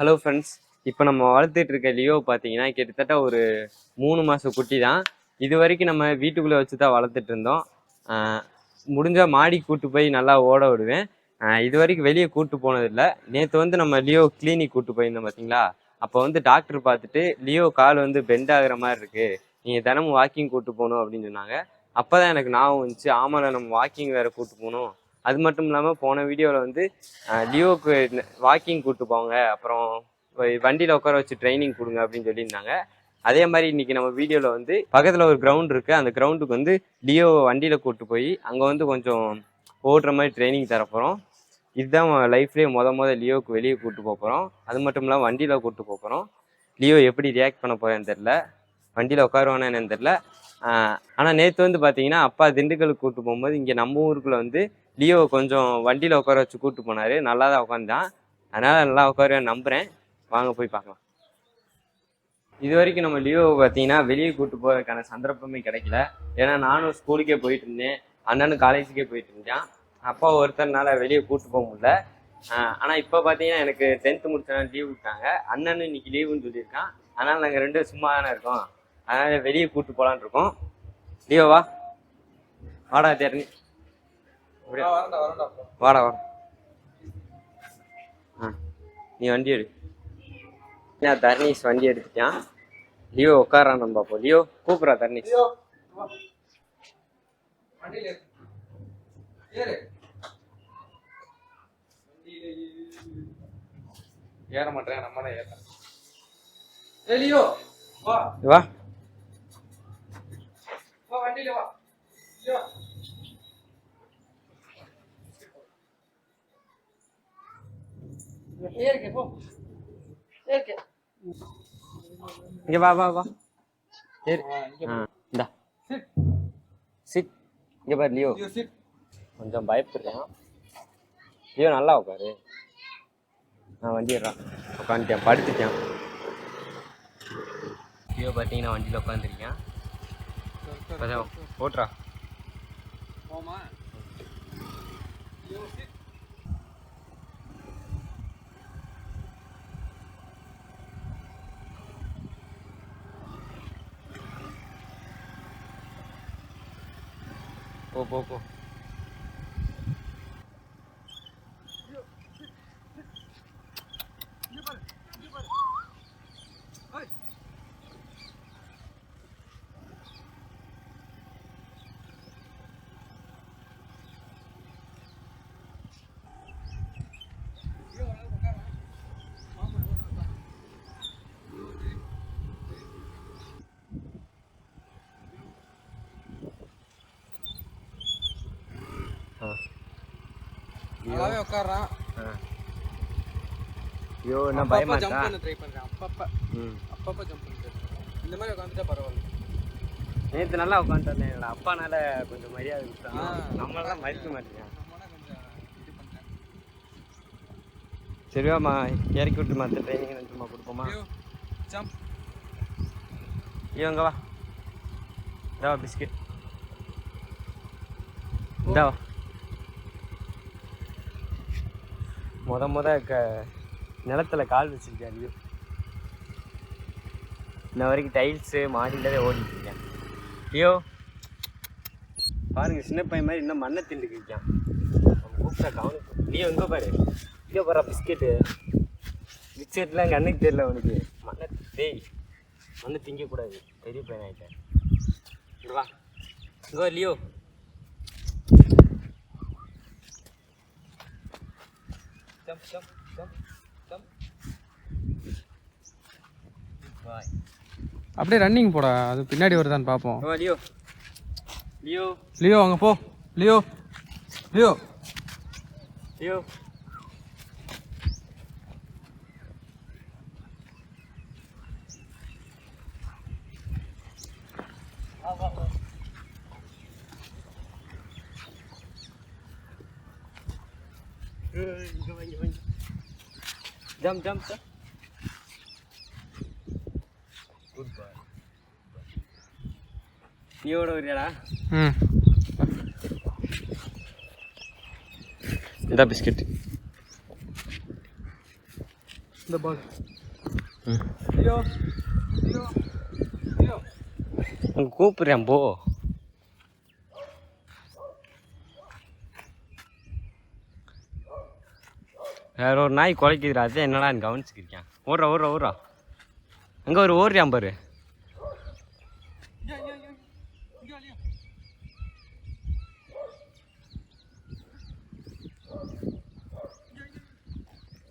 Hello friends இப்போ நம்ம வளர்த்துட்டு இருக்க லியோ பார்த்தீங்கன்னா கிட்டத்தட்ட ஒரு மூணு மாத குட்டி தான் இது வரைக்கும் நம்ம வீட்டுக்குள்ளே வச்சு தான் வளர்த்துட்டு இருந்தோம். முடிஞ்சால் மாடி கூட்டு போய் நல்லா ஓட விடுவேன். இது வரைக்கும் வெளியே கூட்டு போனதில்லை. நேற்று வந்து நம்ம லியோ கிளினிக் கூட்டு போயிருந்தோம் பார்த்தீங்களா அப்போ வந்து டாக்டர் பார்த்துட்டு லியோ கால் வந்து பெண்ட் ஆகுற மாதிரி இருக்குது நீங்கள் தினமும் வாக்கிங் கூட்டு போகணும் அப்படின்னு சொன்னாங்க. அப்போ தான் எனக்கு ஞாபகம் வந்துச்சு. ஆமாம் நம்ம வாக்கிங் வேறு கூட்டு போகணும். அது மட்டும் இல்லாமல் போன வீடியோவில் வந்து லியோக்கு லியோவுக்கு வாக்கிங் கூப்பிட்டு போங்க அப்புறம் வண்டியில் உட்கார வச்சு ட்ரைனிங் கொடுங்க அப்படின்னு சொல்லியிருந்தாங்க. அதே மாதிரி இன்னைக்கு நம்ம வீடியோவில் வந்து பக்கத்தில் ஒரு கிரவுண்ட் இருக்குது அந்த கிரவுண்டுக்கு வந்து லியோ வண்டியில் கூட்டு போய் அங்கே வந்து கொஞ்சம் ஓடுற மாதிரி ட்ரைனிங் தரப்போகிறோம் இதுதான் லைஃப்லேயே முத முத லியோவுக்கு வெளியே கூப்பிட்டு போக போகிறோம் அது மட்டும் இல்லாமல் வண்டியில் கூப்பிட்டு போக போகிறோம் லியோ எப்படி ரியாக்ட் பண்ண போகிறேன்னு தெரில வண்டியில் உட்காருவானா என்னன்னு தெரில ஆனால் நேற்று வந்து பார்த்தீங்கன்னா அப்பா திண்டுக்கலுக்கு கூட்டு போகும்போது இங்கே நம்ம ஊருக்குள்ளே வந்து லியோ கொஞ்சம் வண்டியில் உட்கார வச்சு கூப்பிட்டு போனார். நல்லா தான் உட்காந்தான் அதனால் நல்லா உட்காருவேன் நம்புகிறேன் வாங்க போய் பார்க்கலாம். இது வரைக்கும் நம்ம லியோவை பார்த்தீங்கன்னா வெளியே கூப்பிட்டு போகிறதுக்கான சந்தர்ப்பமே கிடைக்கல. ஏன்னா நானும் ஸ்கூலுக்கே போயிட்டு இருந்தேன். அண்ணனும் காலேஜுக்கே போயிட்டு இருந்தேன். அப்பா ஒருத்தர்னால வெளியே கூப்பிட்டு போக முடியல. ஆனால் இப்போ பார்த்தீங்கன்னா எனக்கு டென்த்து முடிச்சனா லீவ் விட்டாங்க. அண்ணனும் இன்னைக்கு லீவுன்னு சொல்லியிருக்கான். அதனால் நாங்கள் ரெண்டும் சும்மா தானே இருக்கோம். அதனால் வெளியே கூட்டு போகலான்னு இருக்கோம். லியோவா வாடா தேர்னி. வாடா வாடா ஆ நீ வண்டி எடு. நான் தர்ணீஷ் வண்டி எடுத்துட்டான். லியோ உட்காரான் நம்ம பார்ப்போம் லியோ கூப்பிட்றா தர்ணீஷ் ஏற. மாட்டேன் நம்ம தான் ஏறேன் வா. வண்டியில வா போ ஏறிக்க இங்க வா வா வா சரி ஆ இந்தா சிட் இங்க பாரு லியோ கொஞ்சம் பயப்படுறேன் லியோ நல்லா உட்காரு நான் வண்டி ஏறான் உட்காந்துட்டேன் படுத்துட்டேன் லியோ பார்த்தீங்கன்னா வண்டியில் உட்காந்துருக்கேன் இப்போதான் ஓட்டுறா போமா லியோ சிட் போ நல்லாவே உட்கார்றான் ஆ ஐயோ என்ன பயமா ஜம்ப் இருக்கா பண்ண ட்ரை பண்றான் அப்பப்ப ம் அப்பப்ப ஜம்ப் பண்ணிட்டு இந்த மாதிரி உட்காந்துட்டா பரவாயில்ல நேற்று நல்லா உட்காந்துட்டேன் அப்பானால கொஞ்சம் மரியாதை கொடுத்தாங்க. நம்மளாம் மதிக்க மாட்டேங்க சரிவாம்மா இறக்கி விட்டு மற்ற ட்ரைனிங் சும்மா கொடுப்போமா ஜம்ப் ஐயோ அங்கே வா பிஸ்கட் இந்தா வா முத முத க நிலத்துல கால் வச்சிருக்கேன் ஐயோ இன்ன வரைக்கும் டைல்ஸு மாடியில தான் ஓடிட்டு இருக்கேன். ஐயோ பாருங்கள் சின்ன பையன் மாதிரி இன்னும் மண்ணை திண்டுக்கு இருக்கான். கூப்பிட்டா கவனிப்பு. நீ எங்கே பாரு. இங்கே பாரு பிஸ்கெட்டு. பிஸ்கெட்லாம் கண்ணுக்கு தெரியல உனக்கு. மண்ணை டேய் மண்ணை திங்கக்கூடாது. பெரிய பையன் ஆகிட்டேன் இங்க வா. இங்கே Leo. Jump jump jump jump boy அப்படியே ரன்னிங் போடா. அது பின்னாடி வருதான்னு பார்ப்போம் லியோ லியோ லியோ அங்க போ. Leo Leo Leo Jump, jump, sir. Goodbye. நீ ஓட வரியாடா ம் இந்த பிஸ்கெட் இந்த பால் ஐயோ ஐயோ ஐயோ கூப்பிடுறேன் போ வேற ஒரு நாய் குலைக்குதுடா. அது என்னடா கவனிச்சுக்கிருக்கேன் ஓடுறா ஓடுறா ஓடுறா. அங்கே ஒரு ஓடுறியா பாரு.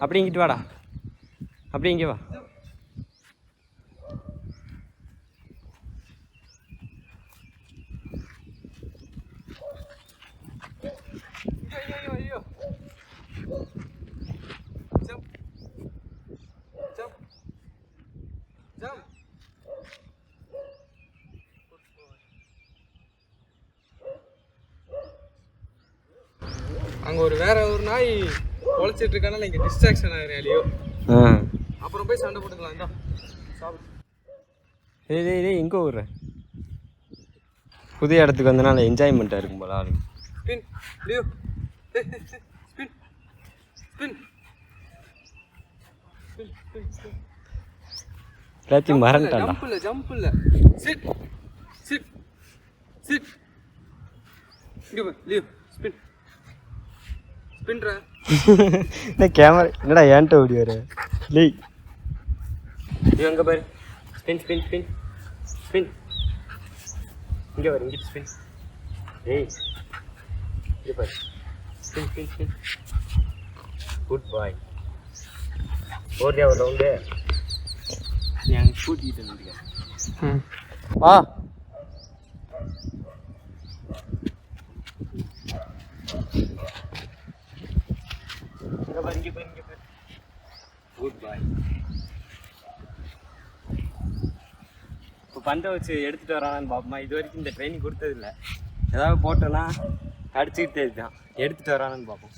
அப்படி இங்கிட்டு வாடா. அப்படி இங்கே வா ஐயோ ஐயோ ஜம்ப் ஜம்ப் ஜம்ப் அங்க ஒரு வேற ஒரு நாய் உழைச்சிட்டு இருக்கானால இங்க டிஸ்ட்ராக்ஷன் ஆகிறேன் இல்லையோ அப்புறம் போய் சண்டை போட்டுக்கலாம் இந்தா. சாப்பிடு. டேய் டேய் எங்கே ஓடுற புதிய இடத்துக்கு வந்தனால என்ஜாய்மெண்ட்டாக இருக்கும் போல ஆளுங்க ஸ்பின் லியோ ஸ்பின் ஸ்பின் எல்லாத்தையும் மறந்துட்டான்டா. ஜம்ப் இல்ல ஜம்ப் இல்ல. சிட் சிட் சிட் இங்க லியோ என்ன கேமரா என்னடா ஏன்ட்ட ஓடி வர? லேய் இது அங்கே பாரு? ஸ்பின் ஸ்பின் ஸ்பின் ஸ்பின் இங்கே வர இங்கே ஸ்பின் ஏய் இங்கே பாரு. Spin spin spin good boy ஓடியா ஒரு ரவுண்டு என் கூட்டிகிட்டு வந்துருக்கேன் வா. பாரு இங்கே பாரு இங்கே பாரு குட் பாய் இப்போ பந்தை வச்சு எடுத்துகிட்டு வரானான்னு பார்ப்போமா இது வரைக்கும் இந்த ட்ரைனிங் கொடுத்ததில்ல. ஏதாவது போட்டோன்னா அடிச்சுக்கிட்டே இருக்கான். எடுத்துகிட்டு வரானான்னு பார்ப்போம்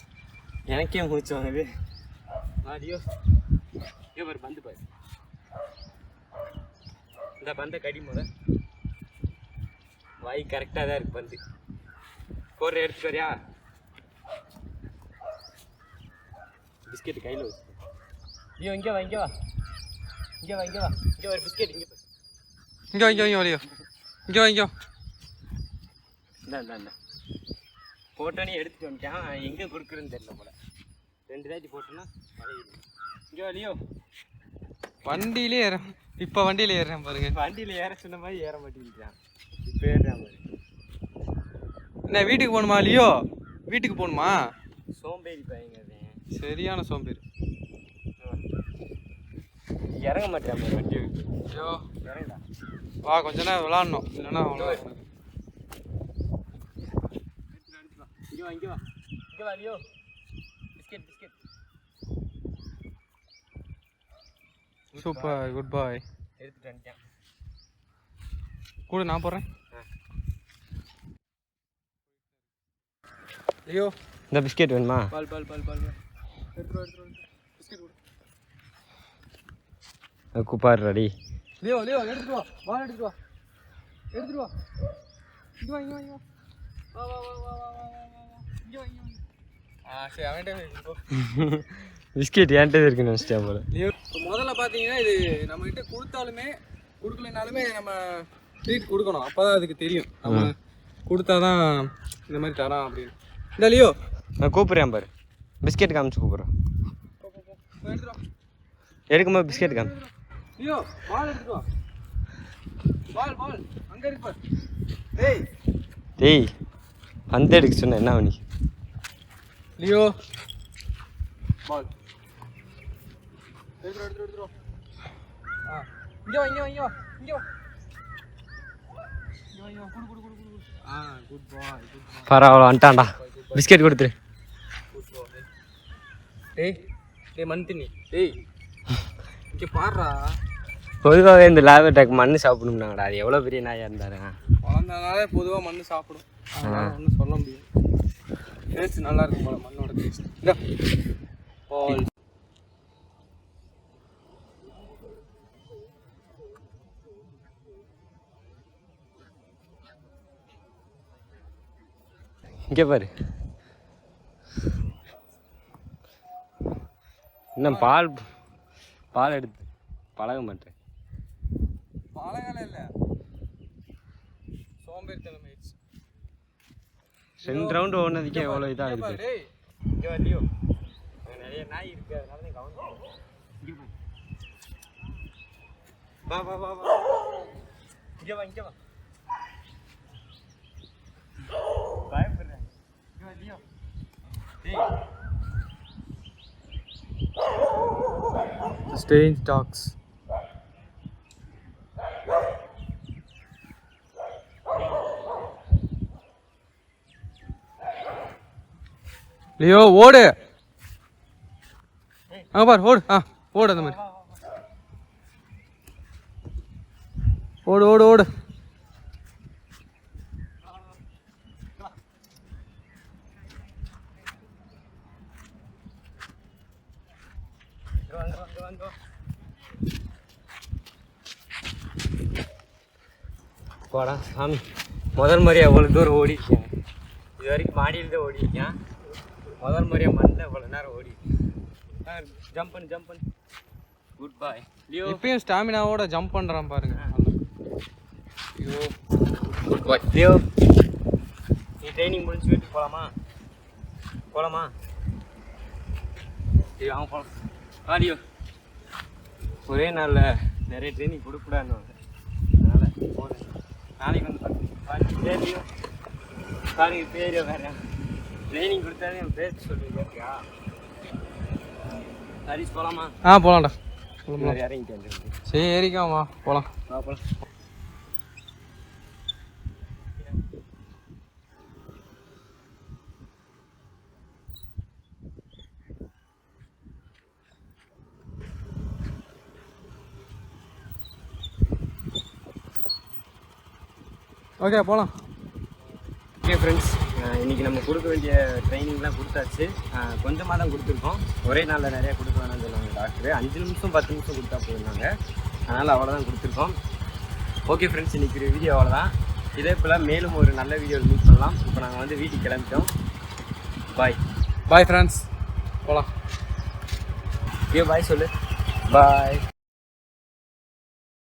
எனக்கே மூச்சு வாங்குது. மாடியோ ஏ பாரு பந்து பாரு. இந்த பந்தை கடி முத. வாய் கரெக்டாக தான் இருக்கு பந்து. போடுற எடுத்துட்டு வரியா? பிஸ்கெட் கையில் வச்சு ஐயோ இங்கே வா இங்கே வா இங்கே வா இங்கே வா இங்கே ஒரு பிஸ்கெட் இங்கே இங்க இங்க இங்க வா, லியோ இங்க வா இங்க வா. இந்தா இந்தா இந்தா போட்டோன்னே எடுத்துட்டு வந்துட்டான் எங்கே கொடுக்குறேன்னு தெரியல போல. ரெண்டு தாட்டி போட்டோன்னா இங்கே வா லியோ. வண்டியிலே ஏற இப்ப வண்டியில ஏறுறேன் பாருங்க. வண்டியில் ஏற சொன்ன மாதிரி ஏற மாட்டேங்கிறான் இப்போ ஏறுறான் பாரு. என்ன வீட்டுக்கு போகணுமா லியோ? வீட்டுக்கு போகணுமா? சோம்பேறி பையங்க சரியான சோம்பேறி. இறங்க மாட்டேன் வண்டி ஐயோ. இறங்கடா. வா கொஞ்ச நேரம் விளாடணும். இல்லைன்னா அவ்வளோ இங்கே வா இங்கே வா. இங்கே வா Leo. Biscuit biscuit. Super good boy எடுத்துட்டு வந்துட்டான் கூட நான் போடுறேன் ஆ. ஐயோ இந்த பிஸ்கெட் வேணுமா? பால் பால் பால் பால் பால். குப்பார் ரெடி லியோ லியோ எடுத்துட்டு வா. வா எடுத்துட்டு வா. எடுத்துட்டு வா. இங்க வா இங்க வா வா. வா வா வா வா இங்க வா இங்க வா ஆ சரி அவன்கிட்ட பிஸ்கெட் என்கிட்ட இருக்குன்னு நினச்சிட்டேன் போல. இப்போ முதல்ல பார்த்தீங்கன்னா இது நம்ம நம்மகிட்ட கொடுத்தாலுமே கொடுக்கலனாலுமே நம்ம ட்ரீட் கொடுக்கணும். அப்போ தான் அதுக்கு தெரியும். நம்ம கொடுத்தா தான் இந்த மாதிரி தரான் அப்படின்னு. இந்த லியோ. நான் கூப்பிட்றேன் பாரு. பிஸ்கெட் காமிச்சு கூப்பிட்றோம் எடுக்கும்போது பிஸ்கெட் காமி ஐயோ பால் எடுத்துக்கோ பால் பால் அங்க இருக்கு டேய் டேய் பந்து எடுக்க சொன்ன என்ன நீ லியோ பால் பரவாயில்ல வந்துட்டான்டா பிஸ்கெட் கொடுத்துரு டேய் டேய் மந்தினி டேய். இங்க பாருடா. பொதுவாகவே இந்த லேப் அட்டாக் மண்ணு சாப்பிடணும்னாங்கடா. அது எவ்வளோ பெரிய நாயாக இருந்தாரு வளர்ந்தனாலே பொதுவாக மண் சாப்பிடும். அதனால ஒன்றும் சொல்ல முடியாது. டேஸ்ட் நல்லா இருக்கும் போல மண்ணோட டேஸ்ட் பால். இங்கே பாரு. இன்னும் பால் பால் எடுத்து பழக மாட்டேன். பழகால இல்லை. சோம்பேறித்தனம். ஆயிடுச்சு ரெண்டு ரவுண்டு ஓடுனதுக்கே எவ்வளோ இதாக இருக்குது இங்கே வரலையோ நிறைய நாய் இருக்கு அதனால தான் கவனம் இங்கே வா வா வா வா. இங்கே வா இங்கே வா. பயப்படுறேன் இங்கே வரலையோ ஸ்டேஞ்ச் டாக்ஸ் லியோ ஓடு. ஆ பார் ஓடு. ஆ ஓடு அந்த மாதிரி. ஓடு ஓடு ஓடு. போடா சாமி. முதல் முறையாக அவ்வளோ தூரம் ஓடிருக்கேன் இது வரைக்கும் மாடியில் தான் ஓடிருக்கேன் முதல் முறையாக மண்ணில் இவ்வளோ நேரம் ஓடி ஜம்ப் பண்ணு ஜம்ப் பண்ணு. குட் பாய் லியோ இப்பயும் ஸ்டாமினாவோட ஜம்ப் பண்றான் பாருங்க. ஐயோ லியோ நீ ட்ரைனிங் முடிஞ்சு வீட்டுக்கு போகலாமா போகலாமா ஐயோ அவன் போகலாம் லியோ ஒரே நாளில் நிறைய ட்ரைனிங் கொடுக்கூடாதுன்னு அதனால் போதும் நாளைக்கு வந்து பார்த்து சரி லியோ சாரி பேர் வேறு. ட்ரைனிங் கொடுத்தாலே என் பேர் சொல்லுங்க கேட்கியா ஹரிஸ் போகலாமா ஆ போலாம்டா. போலாம், போலாம். இறங்கிட்டு சரி ஏறிக்கா வா போலாம். வா போகலாம் ஓகே போலாம். ஓகே ஃப்ரெண்ட்ஸ் இன்றைக்கி நம்ம கொடுக்க வேண்டிய ட்ரைனிங்லாம் கொடுத்தாச்சு. கொஞ்சமாக தான் கொடுத்துருக்கோம். ஒரே நாளில் நிறையா கொடுக்க வேணாம்னு சொன்னாங்க டாக்டர். அஞ்சு நிமிஷம் பத்து நிமிஷம் கொடுத்தா போயிருந்தாங்க அதனால் அவ்வளோதான் கொடுத்துருக்கோம். ஓகே ஃப்ரெண்ட்ஸ் இன்றைக்கி ஒரு வீடியோ அவ்வளோதான் இதே போல் மேலும் ஒரு நல்ல வீடியோவில் மீட் பண்ணலாம். இப்போ நாங்கள் வந்து வீட்டுக்கு கிளம்பிட்டோம். பாய் பாய் ஃப்ரெண்ட்ஸ் போலாம். ஏ பாய் சொல்லு. பாய்